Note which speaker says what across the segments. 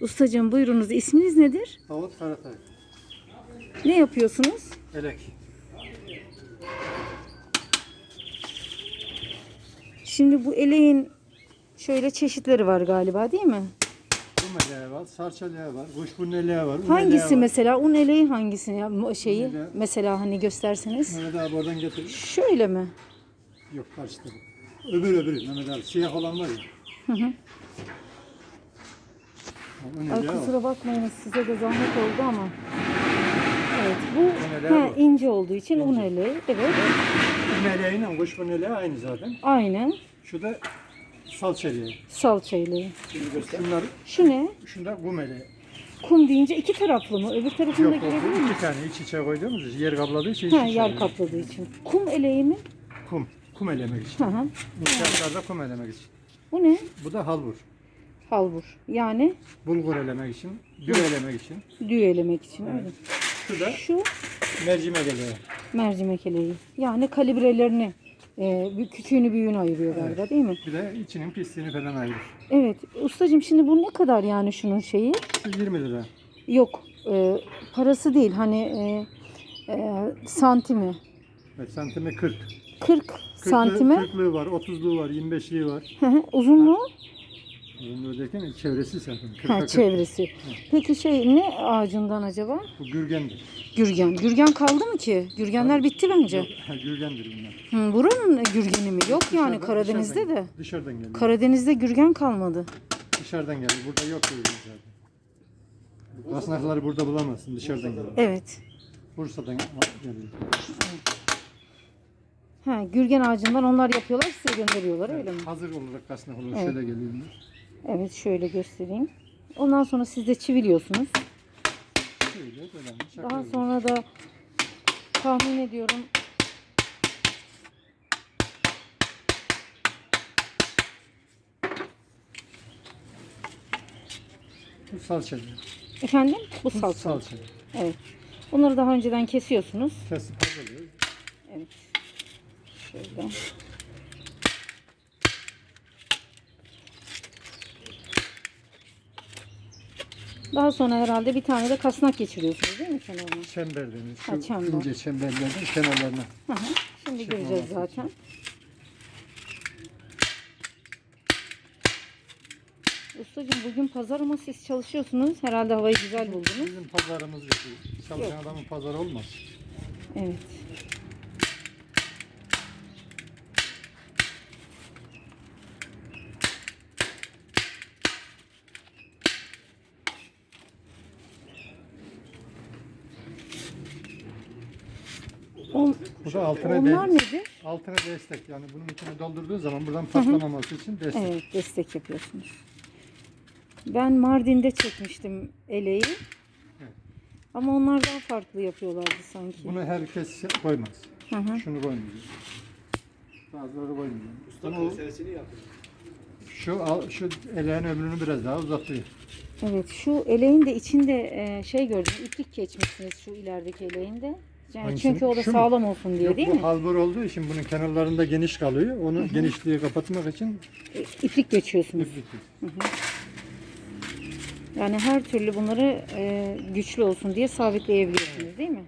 Speaker 1: Ustacığım buyurunuz. İsminiz nedir?
Speaker 2: Davut Karatay.
Speaker 1: Ne yapıyorsunuz?
Speaker 2: Elek.
Speaker 1: Şimdi bu eleğin şöyle çeşitleri var galiba değil mi?
Speaker 2: Kum eleği var, sarça eleği var, kuşburnu eleği var. un eleği
Speaker 1: Hangisi
Speaker 2: var.
Speaker 1: mesela? Un eleği hangisi ya şeyi?
Speaker 2: Mesela-
Speaker 1: Mesela hani gösterseniz.
Speaker 2: Mehmet abi oradan getir.
Speaker 1: Şöyle mi?
Speaker 2: Yok karşıda. Öbür öbürü Mehmet abi. Siyah olan var ya.
Speaker 1: Hı hı. Ay kusura bakmayın size de zahmet oldu ama. Evet bu
Speaker 2: bu.
Speaker 1: ince olduğu için un eleği. Evet.
Speaker 2: Un eleğiyle kuşburnu eleği aynı zaten.
Speaker 1: Aynı.
Speaker 2: Şu da salça eleği.
Speaker 1: Salça eleği.
Speaker 2: Şimdi göster. Bunlar,
Speaker 1: Şu ne?
Speaker 2: şunda kum eleği.
Speaker 1: Kum deyince iki taraflı mı? Öbür tarafını da
Speaker 2: Yok o
Speaker 1: girebilir
Speaker 2: bu
Speaker 1: mi?
Speaker 2: iki tane iç içe koyduğumuz yer kapladığı için iç
Speaker 1: Ha,
Speaker 2: içe
Speaker 1: yer
Speaker 2: koyuyoruz.
Speaker 1: kapladığı için. Kum eleği mi?
Speaker 2: Kum. Kum elemek için.
Speaker 1: Hı hı.
Speaker 2: İnşaatlarda kum elemek için.
Speaker 1: Bu ne?
Speaker 2: Bu da halbur.
Speaker 1: Halbur. Yani
Speaker 2: Bulgur elemek için, gül elemek için.
Speaker 1: düğelemek için öyle.
Speaker 2: Şu da
Speaker 1: Şu
Speaker 2: mercimek eleği.
Speaker 1: mercimek eleği. Yani kalibrelerini e, küçüğünü büyüğünü ayırıyor galiba değil mi?
Speaker 2: Bir de içinin pisliğini falan ayırır.
Speaker 1: Evet. Ustacığım şimdi bu ne kadar yani şunun şeyi?
Speaker 2: Şu 20 lira.
Speaker 1: Yok. e, parası değil. Hani e, e, santimi.
Speaker 2: Evet, santimi 40.
Speaker 1: 40
Speaker 2: 40'lığı,
Speaker 1: santime.
Speaker 2: 40'lığı var, 30'luğu var, 25'liği var.
Speaker 1: Uzunluğu?
Speaker 2: Bunu derken çevresi zaten. 40'a
Speaker 1: Ha
Speaker 2: 40.
Speaker 1: çevresi. Peki şey ne ağacından acaba?
Speaker 2: Bu gürgendir.
Speaker 1: Gürgen. Gürgen kaldı mı ki? Gürgenler bitti bence.
Speaker 2: Ha, gürgendir bunlar.
Speaker 1: Hı, buranın gürgeni mi? Yok yani
Speaker 2: Dışarıdan-
Speaker 1: Karadeniz'de
Speaker 2: dışarıdan-
Speaker 1: de.
Speaker 2: Dışarıdan geliyor.
Speaker 1: Karadeniz'de gürgen kalmadı.
Speaker 2: Dışarıdan geliyor. Burada yok gürgen zaten. Bu Kasnakları burada bulamazsın. Dışarıdan geliyor.
Speaker 1: Evet.
Speaker 2: Bursa'dan geliyor.
Speaker 1: Ha, gürgen ağacından onlar yapıyorlar size gönderiyorlar öyle mi?
Speaker 2: Hazır olarak kasnak olarak
Speaker 1: Evet.
Speaker 2: şöyle geliyor bunlar.
Speaker 1: Evet şöyle göstereyim. Ondan sonra siz de çiviliyorsunuz.
Speaker 2: Şöyle böyle.
Speaker 1: Daha sonra da tahmin ediyorum
Speaker 2: Bu salça.
Speaker 1: efendim bu
Speaker 2: Bu
Speaker 1: salça.
Speaker 2: salça.
Speaker 1: Evet. Bunları daha önceden kesiyorsunuz.
Speaker 2: Kesip hazırlıyoruz.
Speaker 1: Evet. Şöyle. Daha sonra herhalde bir tane de kasnak geçiriyorsunuz değil mi kenarına?
Speaker 2: Çember denir. Şu
Speaker 1: Ha, çember.
Speaker 2: ince çemberlerden kenarlarına.
Speaker 1: Hı hı. Şimdi göreceğiz zaten. Ustacığım bugün pazar ama siz çalışıyorsunuz. Herhalde havayı güzel buldunuz.
Speaker 2: Bizim pazarımız yok. Çalışan adamın pazarı olmaz.
Speaker 1: Evet. On,
Speaker 2: Bu da altına,
Speaker 1: onlar
Speaker 2: de,
Speaker 1: nedir?
Speaker 2: altına destek. Yani bunun içine doldurduğu zaman buradan patlamaması için destek.
Speaker 1: Evet, destek yapıyorsunuz. Ben Mardin'de çekmiştim eleği. Ama onlar daha farklı yapıyorlardı sanki.
Speaker 2: Bunu herkes koymaz.
Speaker 1: Hı hı.
Speaker 2: Şunu koymuyor. Bazıları koymuyor. Bunu, şu, al- şu eleğin ömrünü biraz daha uzatıyor.
Speaker 1: Evet, şu eleğin de içinde e, şey gördüm, iplik geçmişsiniz şu ilerideki eleğinde. Yani
Speaker 2: Hangisini?
Speaker 1: çünkü o da
Speaker 2: Şu mu?
Speaker 1: sağlam olsun diye
Speaker 2: Yok,
Speaker 1: değil
Speaker 2: bu
Speaker 1: mi?
Speaker 2: halbur olduğu için bunun kenarlarında geniş kalıyor. Onu genişliği kapatmak için
Speaker 1: E, İplik geçiyorsunuz.
Speaker 2: iplik.
Speaker 1: Yani her türlü bunları e, güçlü olsun diye sabitleyebiliyorsunuz değil mi?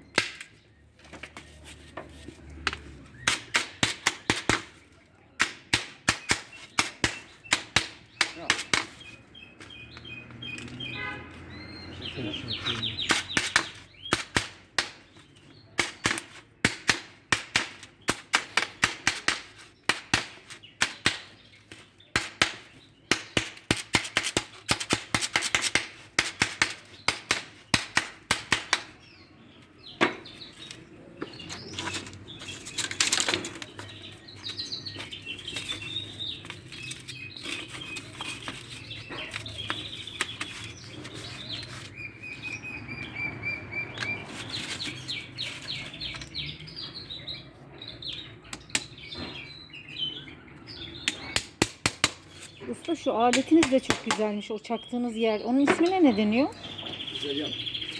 Speaker 1: Usta şu aletiniz de çok güzelmiş. O çaktığınız yer. Onun ismine ne deniyor?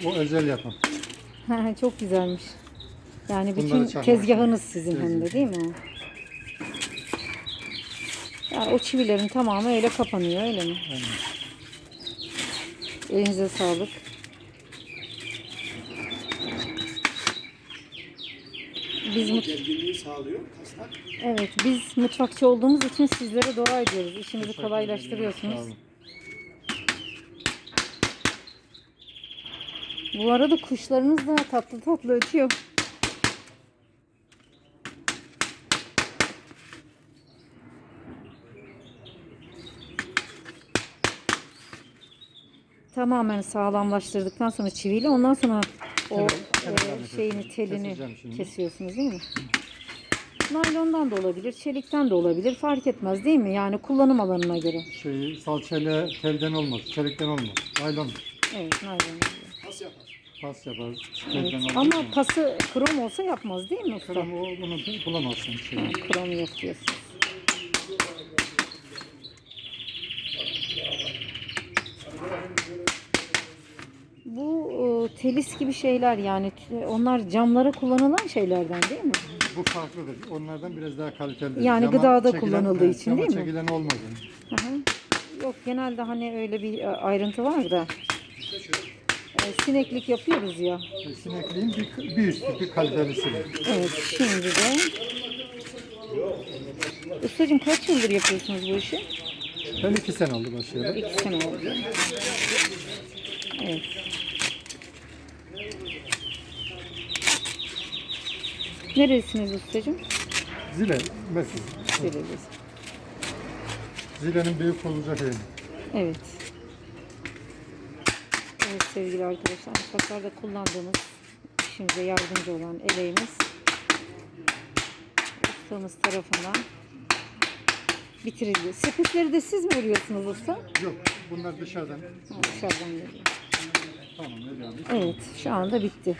Speaker 2: O özel yapım.
Speaker 1: çok güzelmiş. Yani bütün
Speaker 2: Bunları çakmak.
Speaker 1: tezgahınız sizin hem de
Speaker 2: Tezgah.
Speaker 1: değil mi? Yani o çivilerin tamamı öyle kapanıyor öyle mi?
Speaker 2: Aynen.
Speaker 1: Elinize sağlık. Biz mut
Speaker 3: Gerginliği sağlıyor kasnak.
Speaker 1: evet biz mutfakçı olduğumuz için sizlere dua ediyoruz. İşimizi kolaylaştırıyorsunuz. Bu arada kuşlarınız da tatlı tatlı ötüyor. Tamamen sağlamlaştırdıktan sonra çiviyle ondan sonra o
Speaker 2: Evet,
Speaker 1: e, şeyini telini kesiyorsunuz değil mi? Naylondan da olabilir, çelikten de olabilir. Fark etmez değil mi? Yani kullanım alanına göre.
Speaker 2: Şey, salçayla telden olmaz, çelikten olmaz. Naylon
Speaker 1: Evet, naylon.
Speaker 3: Pas yapar.
Speaker 2: pas yapar,
Speaker 1: Evet.
Speaker 2: telden olmaz.
Speaker 1: Ama pası krom olsa yapmaz değil mi usta?
Speaker 2: Kırım o bunu bulamazsın. Şey.
Speaker 1: Ha, Krom yok diyorsunuz. Bu telis gibi şeyler yani onlar camlara kullanılan şeylerden değil mi?
Speaker 2: Bu farklıdır. Onlardan biraz daha kalitelidir.
Speaker 1: Yani gıdada
Speaker 2: çekilen-
Speaker 1: kullanıldığı
Speaker 2: evet,
Speaker 1: için
Speaker 2: cama
Speaker 1: değil mi?
Speaker 2: çekilen.
Speaker 1: Hı hı. Yok genelde hani öyle bir e, ayrıntı var da e, sineklik yapıyoruz ya.
Speaker 2: E, Sinekliğin bir, bir üstü, bir kalitelisi.
Speaker 1: Evet şimdi de Ustacığım kaç yıldır yapıyorsunuz bu işi?
Speaker 2: Ben iki sene oldu başlayalı.
Speaker 1: İki sene oldu. Evet. Neresiniz ustacığım?
Speaker 2: Zile, mesela.
Speaker 1: Zireliyiz.
Speaker 2: Zile'nin büyük olacak yeri.
Speaker 1: Evet. Evet sevgili arkadaşlar, mutfaklarda kullandığımız işimize yardımcı olan eleğimiz ustamız tarafından bitirildi. Sepetleri de siz mi örüyorsunuz usta?
Speaker 2: Yok, bunlar dışarıdan.
Speaker 1: Ha, dışarıdan geliyor. Evet, şu anda bitti.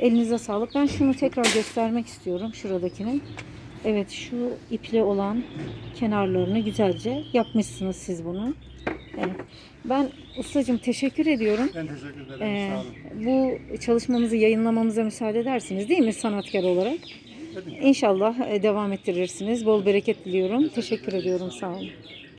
Speaker 1: Elinize sağlık. Ben şunu tekrar göstermek istiyorum, şuradakini. Evet, şu iple olan kenarlarını güzelce yapmışsınız siz bunu. Evet. Ben ustacığım teşekkür ediyorum.
Speaker 2: Ben teşekkür ederim.
Speaker 1: Ee,
Speaker 2: Sağ olun.
Speaker 1: bu çalışmamızı yayınlamamıza müsaade edersiniz değil mi sanatkar olarak?
Speaker 2: Tabii.
Speaker 1: İnşallah e, devam ettirirsiniz. Bol bereket diliyorum. Teşekkür ediyorum. Sağ olun.